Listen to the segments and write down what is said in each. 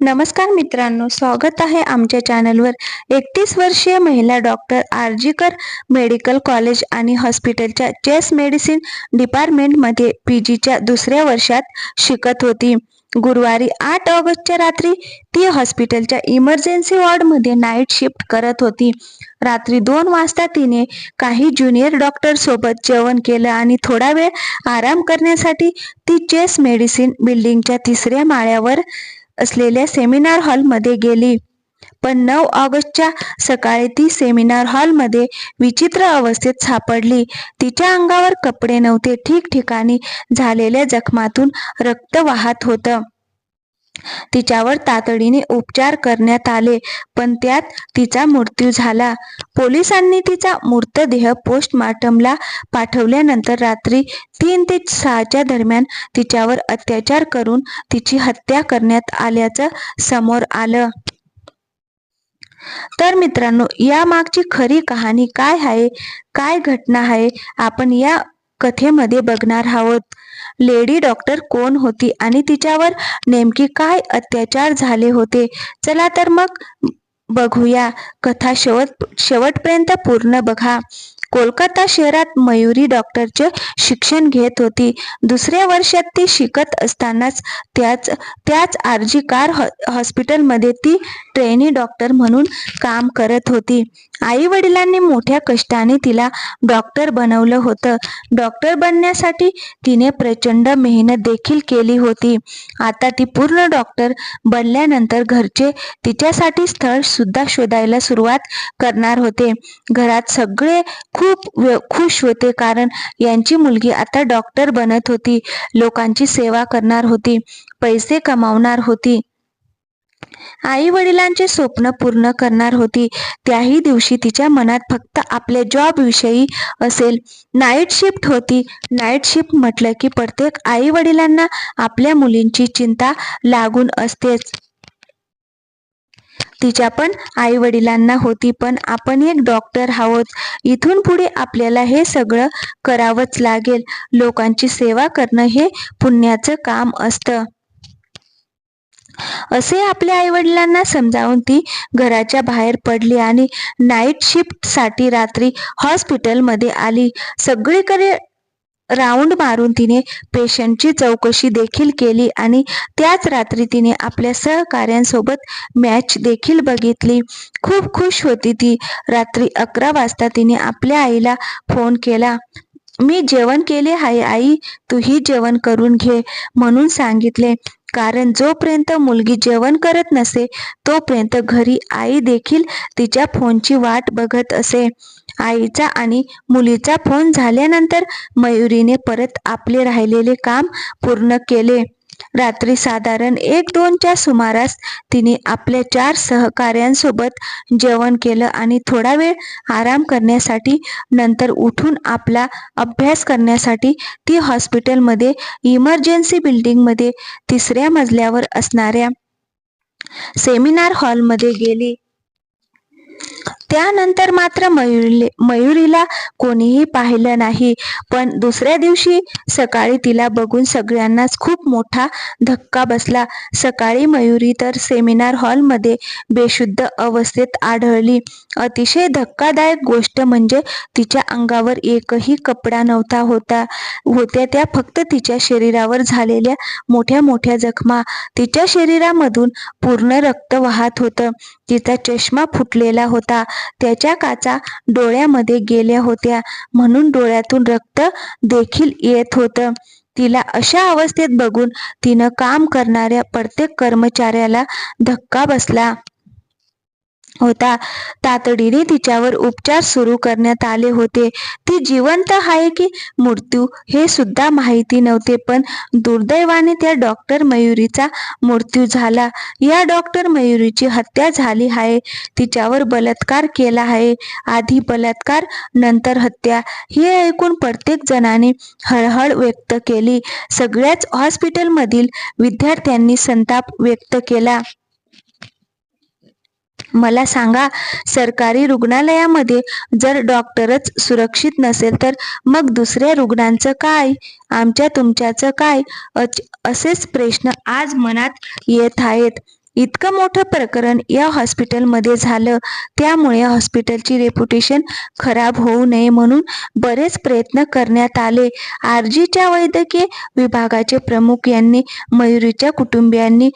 नमस्कार मित्रांनो स्वागत आहे आमच्या चॅनलवर. एकतीस वर्षीय महिला डॉक्टर आरजीकर मेडिकल कॉलेज आणि हॉस्पिटलच्या चेस मेडिसिन डिपार्टमेंटमध्ये पी जीच्या दुसऱ्या वर्षात शिकत होती. गुरुवारी आठ ऑगस्टच्या रात्री ती हॉस्पिटलच्या इमर्जन्सी वॉर्डमध्ये नाईट शिफ्ट करत होती. रात्री दोन वाजता तिने काही ज्युनियर डॉक्टर सोबत जेवण केलं आणि थोडा वेळ आराम करण्यासाठी ती चेस मेडिसिन बिल्डिंगच्या तिसऱ्या माळ्यावर असलेल्या सेमिनार हॉलमध्ये गेली. पण नऊ ऑगस्टच्या सकाळी ती सेमिनार हॉलमध्ये विचित्र अवस्थेत सापडली. तिच्या अंगावर कपडे नव्हते. ठिकठिकाणी झालेल्या जखमातून रक्त वाहत होतं. तिच्यावर तातडीने उपचार करण्यात आले पण त्यात तिचा मृत्यू झाला. पोलिसांनी तिचा मृतदेह पोस्टमार्टमला पाठवल्यानंतर रात्री तीन ते सहाच्या दरम्यान तिच्यावर अत्याचार करून तिची हत्या करण्यात आल्याचं समोर आलं. तर मित्रांनो या मागची खरी कहाणी काय आहे? काय घटना आहे? आपण या कथेमध्ये बघणार आहोत. लेडी डॉक्टर कोण होती आणि तिच्यावर नेमकी काय अत्याचार झाले होते? चला तर मग बघूया. कथा शेवट शेवटपर्यंत पूर्ण बघा. कोलकाता शहरात मयुरी डॉक्टरचे शिक्षण घेत होती. दुसऱ्या वर्षात ती शिकत असतानाच त्याच त्याच आरजी कार हॉस्पिटलमध्ये ती ट्रेनी डॉक्टर म्हणून काम करत होती. आई वडिलांनी मोठ्या कष्टाने तिला डॉक्टर बनवलं होतं. डॉक्टर बनण्यासाठी तिने प्रचंड मेहनत देखील केली होती. आता ती पूर्ण डॉक्टर बनल्यानंतर घरचे तिच्यासाठी स्थळ सुद्धा शोधायला सुरुवात करणार होते. घरात सगळे खूप खुश होते कारण यांची मुलगी आता डॉक्टर बनत होती. लोकांची सेवा करणार होती. पैसे कमावणार होती. आई वडिलांचे स्वप्न पूर्ण करणार होती. त्याही दिवशी तिच्या मनात फक्त आपल्या जॉब विषयी असेल. नाईट शिफ्ट होती. नाईट शिफ्ट म्हटलं की प्रत्येक आई वडिलांना आपल्या मुलींची चिंता लागून असतेच. तिच्या पण आई वडिलांना होती पण आपण एक डॉक्टर आहोत. इथून पुढे आपल्याला हे सगळं करावंच लागेल. लोकांची सेवा करणं हे पुण्याचं काम असतं. असे आपल्या आई वडिलांना समजावून ती घराच्या बाहेर पडली आणि नाईट शिफ्टसाठी रात्री हॉस्पिटलमध्ये आली. सगळीकडे राऊंड मारून तिने पेशंटची चौकशी देखील केली आणि त्याच रात्री तिने आपल्या सहकार्यांसोबत मॅच देखील बघितली. खूप खुश होती ती. रात्री अकरा वाजता तिने आपल्या आईला फोन केला. मी जेवण केले आहे आई तूही जेवण करून घे म्हणून सांगितले. कारण जोपर्यंत मुलगी जेवण करत नसे तोपर्यंत घरी आई देखील तिच्या फोनची वाट बघत असे. आईचा आणि मुलीचा फोन झाल्यानंतर मयुरीने परत आपले राहिलेले काम पूर्ण केले. रात्री साधारण एक दोनच्या सुमारास तिने आपल्या चार सहकार्यांसोबत जेवण केलं आणि थोडा वेळ आराम करण्यासाठी नंतर उठून आपला अभ्यास करण्यासाठी ती हॉस्पिटलमध्ये इमर्जन्सी बिल्डिंगमध्ये तिसऱ्या मजल्यावर असणाऱ्या सेमिनार हॉलमध्ये गेली. त्यानंतर मात्र मयुरी मयुरीला कोणीही पाहिलं नाही. पण दुसऱ्या दिवशी सकाळी तिला बघून सगळ्यांनाच खूप मोठा धक्का बसला. सकाळी मयुरी तर सेमिनार हॉलमध्ये बेशुद्ध अवस्थेत आढळली. अतिशय धक्कादायक गोष्ट म्हणजे तिच्या अंगावर एकही कपडा नव्हता होता. होत्या त्या फक्त तिच्या शरीरावर झालेल्या मोठ्या मोठ्या जखमा. तिच्या शरीरामधून पूर्ण रक्त वाहत होतं. तिचा चष्मा फुटलेला होता. त्याच्या काचा डोळ्यामध्ये गेल्या होत्या. म्हणून डोळ्यातून रक्त देखील येत होतं. तिला अशा अवस्थेत बघून तिनं काम करणाऱ्या प्रत्येक कर्मचाऱ्याला धक्का बसला. होता. तातडीने तिच्यावर उपचार सुरू करण्यात आले होते. ती जिवंत आहे की मृत्यू हे सुद्धा माहिती नव्हते पण दुर्दैवाने त्या डॉक्टर मयुरीचा मृत्यू झाला. या डॉक्टर मयुरीची हत्या झाली आहे. तिच्यावर बलात्कार केला आहे. आधी बलात्कार नंतर हत्या हे ऐकून प्रत्येक जणाने हळहळ व्यक्त केली. सगळ्याच हॉस्पिटलमधील विद्यार्थ्यांनी संताप व्यक्त केला. मला सांगा सरकारी रुग्णालयामध्ये जर डॉक्टरच सुरक्षित नसेल तर मग दुसऱ्या रुग्णांचं काय? आमच्या तुमच्याचं काय? असेच प्रश्न आज मनात येत आहेत. इतकं मोठं प्रकरण या हॉस्पिटलमध्ये झालं. त्यामुळे हॉस्पिटलची रेप्युटेशन खराब होऊ नये म्हणून बरेच प्रयत्न करण्यात आले. आरजीच्या वैद्यकीय विभागाचे प्रमुख यांनी मयुरीच्या कुटुंबियांनी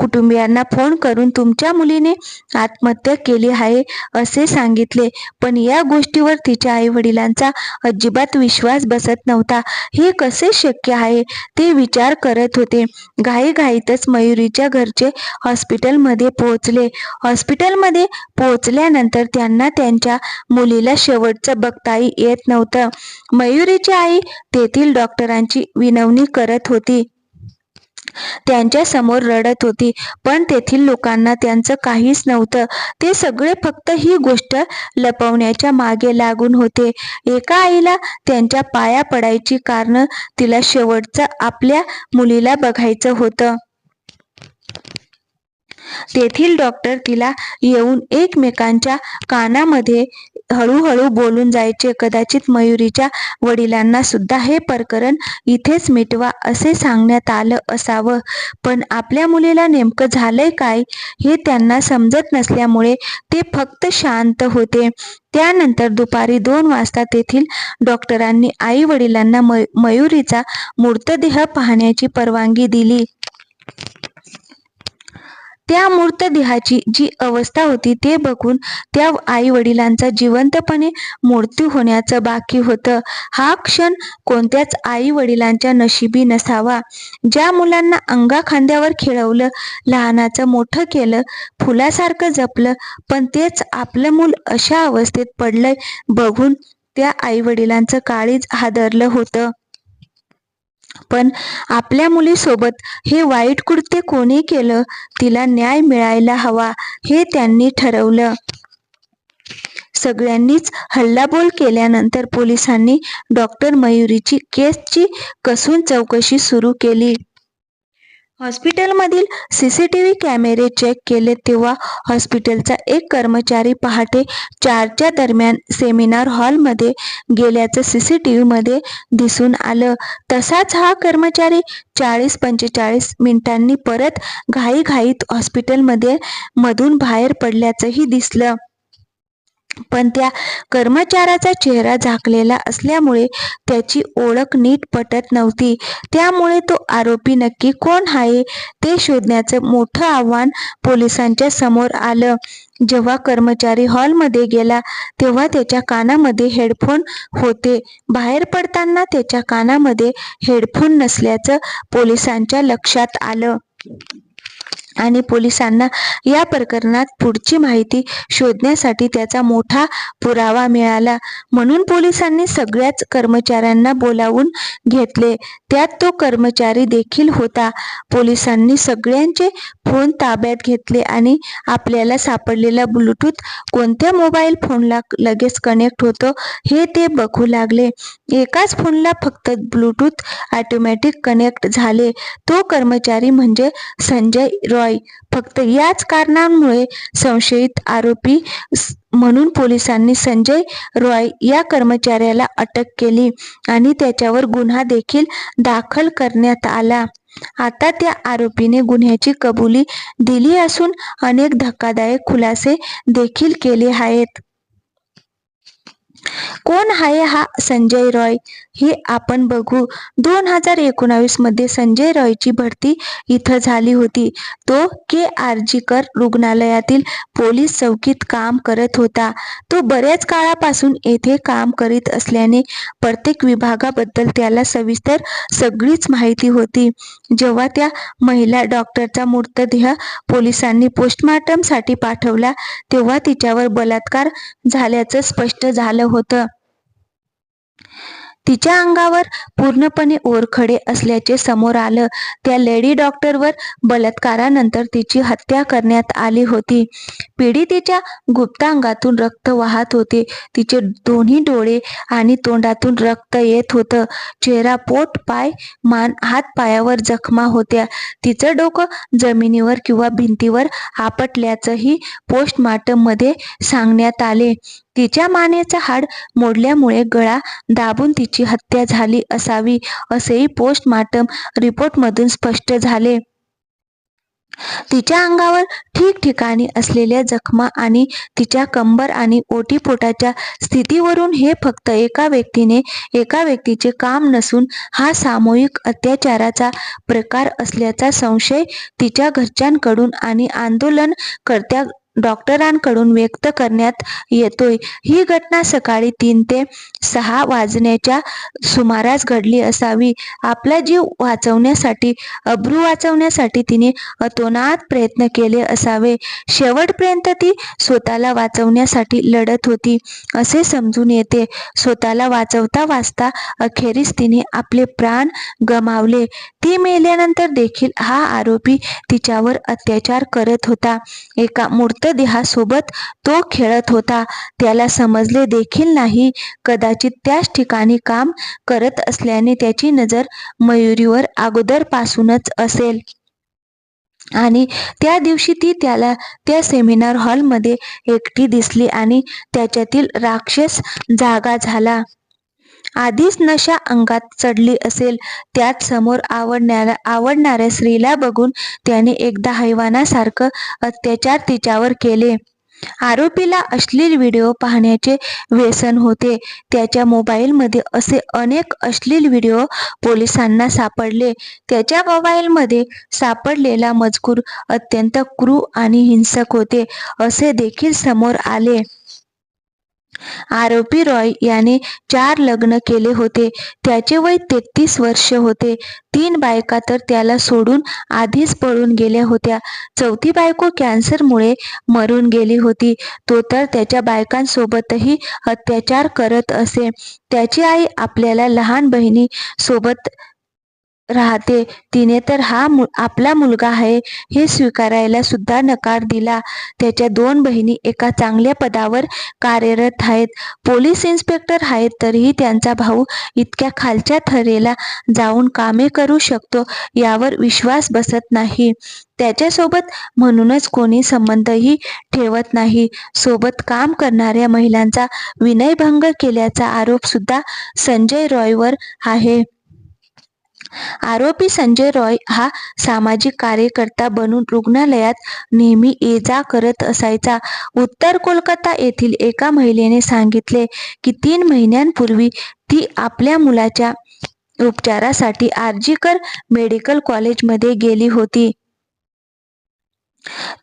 कुटुंबियांना फोन करून तुमच्या मुलीने आत्महत्या केली आहे असे सांगितले. पण या गोष्टीवर तिच्या आई वडिलांचा अजिबात विश्वास बसत नव्हता. हे कसे शक्य आहे ते विचार करत होते. घाईघाईतच मयुरीच्या घरचे हॉस्पिटलमध्ये पोहोचले. हॉस्पिटलमध्ये पोहोचल्यानंतर त्यांना त्यांच्या मुलीला शेवटचं बघताही येत नव्हतं. मयुरीची आई तेथील डॉक्टरांची विनवणी करत होती. त्यांच्यासमोर रडत होती. पण तेथील लोकांना त्यांचं काहीच नव्हतं. ते सगळे फक्त ही गोष्ट लपवण्याच्या मागे लागून होते. एका आईला त्यांच्या पाया पडायची कारण तिला शेवटचं आपल्या मुलीला बघायचं होतं. तेथील डॉक्टर तिला येऊन एकमेकांच्या कानामध्ये हळूहळू बोलून जायचे. कदाचित मयुरीच्या वडिलांना सुद्धा हे प्रकरण इथेच मिटवा असे सांगण्यात आलं असावं. पण आपल्या मुलीला नेमकं झालंय काय हे त्यांना समजत नसल्यामुळे ते फक्त शांत होते. त्यानंतर दुपारी दोन वाजता तेथील डॉक्टरांनी आई वडिलांना मयुरीचा मृतदेह पाहण्याची परवानगी दिली. त्या मृतदेहाची जी अवस्था होती ते बघून त्या आई वडिलांचा जिवंतपणे मृत्यू होण्याचं बाकी होतं. हा क्षण कोणत्याच आई वडिलांच्या नशिबी नसावा. ज्या मुलांना अंगा खांद्यावर खेळवलं लहानाचं मोठं केलं फुलासारखं जपलं पण तेच आपलं मूल अशा अवस्थेत पडलंय बघून त्या आई वडिलांचं काळीज हादरलं होतं. पण आपल्या मुलीसोबत हे वाईट कृत्य कोणी केलं तिला न्याय मिळायला हवा हे त्यांनी ठरवलं. सगळ्यांनीच हल्लाबोल केल्यानंतर पोलिसांनी डॉक्टर मयुरीची केसची कसून चौकशी सुरू केली. हॉस्पिटलमधील सी सी टी व्ही कॅमेरे चेक केले तेव्हा हॉस्पिटलचा एक कर्मचारी पहाटे चारच्या दरम्यान सेमिनार हॉलमध्ये गेल्याचं सी सी टी व्हीमध्ये दिसून आलं. तसाच हा कर्मचारी चाळीस पंचेचाळीस मिनिटांनी परत घाईघाईत हॉस्पिटलमध्ये मधून बाहेर पडल्याचंही दिसलं. पण त्या कर्मचाऱ्याचा चेहरा झाकलेला असल्यामुळे त्याची ओळख नीट पटत नव्हती. त्यामुळे तो आरोपी नक्की कोण आहे ते शोधण्याचं मोठं आव्हान पोलिसांच्या समोर आलं. जेव्हा कर्मचारी हॉलमध्ये गेला तेव्हा त्याच्या कानामध्ये हेडफोन होते. बाहेर पडताना त्याच्या कानामध्ये हेडफोन नसल्याचं पोलिसांच्या लक्षात आलं. आणि पोलिसांना या प्रकरणात पुढची माहिती शोधण्यासाठी त्याचा मोठा पुरावा मिळाला. म्हणून पोलिसांनी सगळ्याच कर्मचाऱ्यांना बोलावून घेतले. त्यात तो कर्मचारी देखील होता. पोलिसांनी सगळ्यांचे फोन ताब्यात घेतले आणि आपल्याला सापडलेला ब्लूटूथ कोणत्या मोबाईल फोनला लगेच कनेक्ट होतो हे ते बघू लागले. एकाच फोनला फक्त ब्लूटूथ ऑटोमॅटिक कनेक्ट झाले. तो कर्मचारी म्हणजे संजय रॉय. फक्त याच कारणांमुळे संशयित आरोपी म्हणून पोलिसांनी संजय रॉय या कर्मचाऱ्याला अटक केली आणि त्याच्यावर गुन्हा देखील दाखल करण्यात आला. आता त्या आरोपीने गुन्ह्याची कबुली दिली असून अनेक धक्कादायक खुलासे देखील केले आहेत. कोण आहे हा संजय रॉय? हे आपण बघू. दोन हजार एकोणावीसमध्ये संजय रॉयची भरती इथं झाली होती. तो के आरजीकर रुग्णालयातील पोलीस चौकीत काम करत होता. तो बऱ्याच काळापासून येथे काम करीत असल्याने प्रत्येक विभागाबद्दल त्याला सविस्तर सगळीच माहिती होती. जेव्हा त्या महिला डॉक्टरचा मृतदेह पोलिसांनी पोस्टमार्टमसाठी पाठवला तेव्हा तिच्यावर बलात्कार झाल्याचं स्पष्ट झालं होतं. तिच्या अंगावर पूर्णपणे ओरखडे असल्याचे समोर आलं. त्या लेडी डॉक्टरवर बलात्कारानंतर तिची हत्या करण्यात आली होती. पीडितेच्या गुप्तांगातून रक्त वाहत होते. तिचे दोन्ही डोळे आणि तोंडातून रक्त येत होतं. चेहरा पोट पाय मान हात पायावर जखमा होत्या. तिचं डोकं जमिनीवर किंवा भिंतीवर आपटल्याचंही पोस्टमार्टममध्ये सांगण्यात आले. तिच्या मानेचा हाड मोडल्यामुळे गळा दाबून तिची हत्या झाली असावी असेही पोस्टमार्टम रिपोर्टमधून स्पष्ट झाले. तिच्या अंगावर ठिकठिकाणी असलेल्या जखमा आणि तिच्या कंबर आणि ओटीपोटाच्या स्थितीवरून हे फक्त एका व्यक्तीने एका व्यक्तीचे काम नसून हा सामूहिक अत्याचाराचा प्रकार असल्याचा संशय तिच्या घरच्यांकडून आणि आंदोलनकर्त्या डॉक्टरांकडून व्यक्त करण्यात येतोय. ही घटना सकाळी तीन ते सहा वाजण्याच्या सुमारास घडली असावी. आपला जीव वाचवण्यासाठी अब्रू वाचवण्यासाठी तिने अतोनात प्रयत्न केले असावे. शेवटपर्यंत ती स्वतःला वाचवण्यासाठी लढत होती असे समजून येते. स्वतःला वाचवता वाचता अखेरीस तिने आपले प्राण गमावले. ती मेल्यानंतर देखील हा आरोपी तिच्यावर अत्याचार करत होता. एका मृतदेहासोबत तो खेळत होता. त्याला समजले देखील नाही. कदाचित त्याच ठिकाणी काम करत असल्याने त्याची नजर मयुरीवर अगोदरपासूनच असेल. आणि त्या दिवशी ती त्याला त्या सेमिनार हॉलमध्ये एकटी दिसली आणि त्याच्यातील राक्षस जागा झाला. आधीच नशा अंगात चढली असेल त्यात समोर आवडणाऱ्या आवडणाऱ्या स्त्रीला बघून त्याने एकदा हैवानासारखं अत्याचार तिच्यावर केले. आरोपीला अश्लील व्हिडिओ पाहण्याचे व्यसन होते. त्याच्या मोबाईलमध्ये असे अनेक अश्लील व्हिडिओ पोलिसांना सापडले. त्याच्या मोबाईलमध्ये सापडलेला मजकूर अत्यंत क्रू आणि हिंसक होते असे देखील समोर आले. आरोपी रॉय याने चार लग्न केले होते. त्याचे वय तेहतीस वर्ष होते. तीन बायका तर त्याला सोडून आधीच पळून गेल्या होत्या. चौथी बायको कॅन्सरमुळे मरून गेली होती. तो तर त्याच्या बायकांसोबतही अत्याचार करत असे. त्याची आई आपल्याला लहान बहिणी सोबत राहते. तिने तर हा मु आपला मुलगा आहे हे स्वीकारायला सुद्धा नकार दिला. त्याच्या दोन बहिणी एका चांगल्या पदावर कार्यरत आहेत. पोलीस इन्स्पेक्टर आहेत तरीही त्यांचा भाऊ इतक्या खालच्या थरेला जाऊन कामे करू शकतो यावर विश्वास बसत नाही. त्याच्यासोबत म्हणूनच कोणी संबंधही ठेवत नाही. सोबत काम करणाऱ्या महिलांचा विनयभंग केल्याचा आरोप सुद्धा संजय रॉयवर आहे. आरोपी संजय रॉय हा सामाजिक कार्यकर्ता बनून रुग्णालयात नेहमी ये जा करत असायचा. उत्तर कोलकाता येथील एका महिलेने सांगितले की तीन महिन्यांपूर्वी ती आपल्या मुलाच्या उपचारासाठी आर्जीकर मेडिकल कॉलेजमध्ये गेली होती.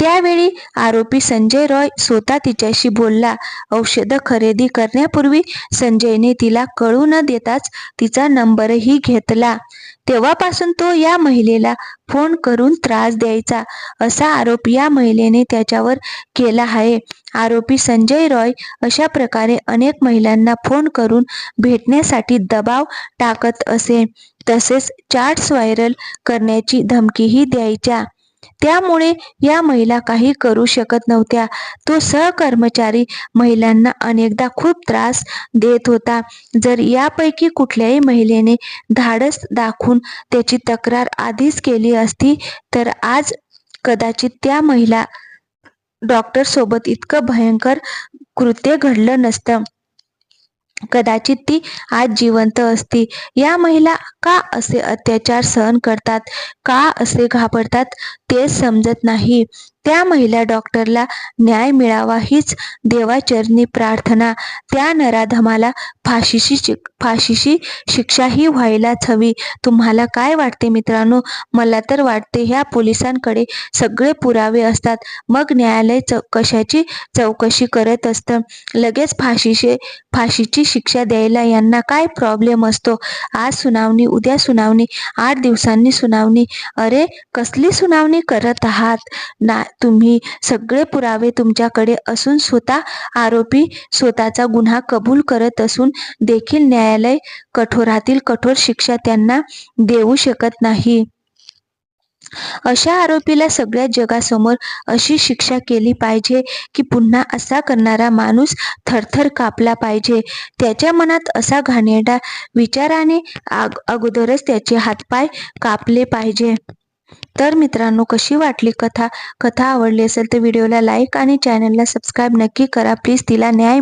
त्यावेळी आरोपी संजय रॉय स्वतः तिच्याशी बोलला औषधं खरेदी करण्यापूर्वी संजयने तिला कळू न देताच तिचा नंबरही घेतला. तेव्हापासून तो या महिलेला फोन करून त्रास द्यायचा. असा आरोप या महिलेने त्याच्यावर केला आहे. आरोपी संजय रॉय अशा प्रकारे अनेक महिलांना फोन करून भेटण्यासाठी दबाव टाकत असे. तसेच चार्ट्स व्हायरल करण्याची धमकीही द्यायच्या. त्यामुळे या महिला काही करू शकत नव्हत्या. तो सहकर्मचारी महिलांना अनेकदा खूप त्रास देत होता. जर यापैकी कुठल्याही महिलेने धाडस दाखवून त्याची तक्रार आधीच केली असती तर आज कदाचित त्या महिला डॉक्टर सोबत इतकं भयंकर कृत्य घडलं नसतं. कदाचित ती आज जिवंत असती. या महिला का असे अत्याचार सहन करतात? का असे घाबरतात? तेच समजत नाही. त्या महिला डॉक्टरला न्याय मिळावा हीच देवाचरणी प्रार्थना. त्या नराधमाला फाशीशी शिक फाशीशी शिक्षाही व्हायलाच हवी. तुम्हाला काय वाटते मित्रांनो? मला तर वाटते ह्या पोलिसांकडे सगळे पुरावे असतात. मग न्यायालय चौ कशाची चौकशी करत असतं? लगेच फाशीचे फाशीची शिक्षा द्यायला यांना काय प्रॉब्लेम असतो? आज सुनावणी उद्या सुनावणी आठ दिवसांनी सुनावणी. अरे कसली सुनावणी करत आहात? ना तुम्ही सगळे पुरावे तुमच्याकडे असून स्वतः आरोपी स्वतःचा गुन्हा कबूल करत असून देखील न्यायालय कठोरातील कठोर शिक्षा त्यांना देऊ शकत नाही. अशा आरोपीला सगळ्या जगासमोर अशी शिक्षा केली पाहिजे की पुन्हा असा करणारा माणूस थरथर कापला पाहिजे. त्याच्या मनात असा घाणेरडा विचाराने अगोदरच त्याचे हातपाय कापले पाहिजे. तर मित्रांनो कशी वाटली कथा? कथा आवडली असेल तर व्हिडिओला लाईक आणि चॅनलला सबस्क्राईब नक्की करा. प्लीज तिला न्याय